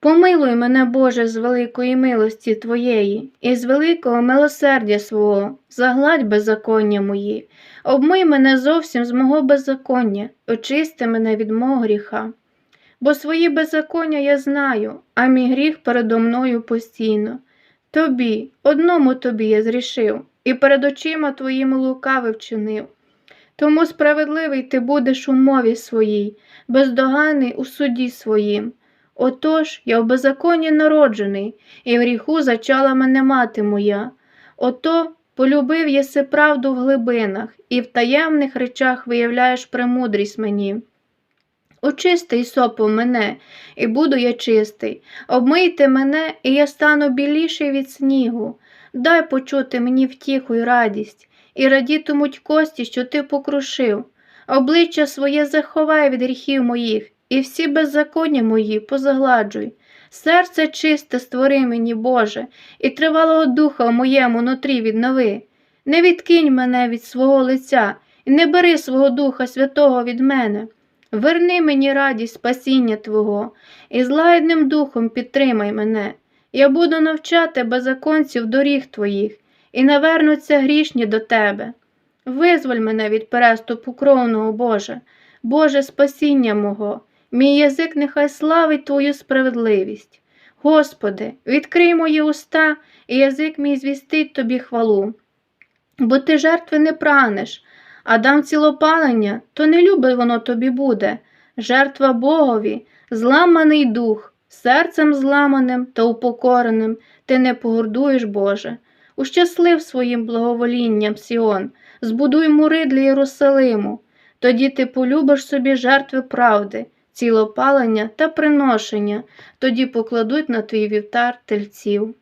Помилуй мене, Боже, з великої милості Твоєї, і з великого милосердя свого, загладь беззаконня мої, обмий мене зовсім з мого беззаконня, очисти мене від мого гріха. Бо свої беззаконня я знаю, а мій гріх передо мною постійно. Тобі, одному тобі я зрішив, і перед очима твоїми лукаве вчинив. Тому справедливий ти будеш у мові своїй, бездоганний у суді своїм. Отож, я в беззаконні народжений, і в гріху зачала мене мати моя. Ото полюбив єси правду в глибинах, і в таємних речах виявляєш премудрість мені. Очисти сопу мене, і буду я чистий. Обмийте мене, і я стану біліший від снігу. Дай почути мені втіху й радість, і радітимуть кості, що ти покрушив. Обличчя своє заховай від гріхів моїх, і всі беззаконня мої позагладжуй. Серце чисте створи мені, Боже, і тривалого духа в моєму нутрі віднови. Не відкинь мене від свого лиця, і не бери свого Духа Святого від мене. Верни мені радість спасіння Твого, і з лагідним духом підтримай мене. Я буду навчати беззаконців доріг Твоїх, і навернуться грішні до Тебе. Визволь мене від переступу кровного, Боже, Боже спасіння мого, мій язик нехай славить Твою справедливість. Господи, відкрий мої уста, і язик мій звістить Тобі хвалу. Бо ти жертви не прагнеш, а дам цілопалення, то не любить воно тобі буде. Жертва Богові, зламаний дух, серцем зламаним та упокореним ти не погордуєш, Боже. Ущаслив своїм благоволінням Сіон, збудуй мури для Єрусалиму. Тоді ти полюбиш собі жертви правди, цілопалення та приношення, тоді покладуть на твій вівтар тельців.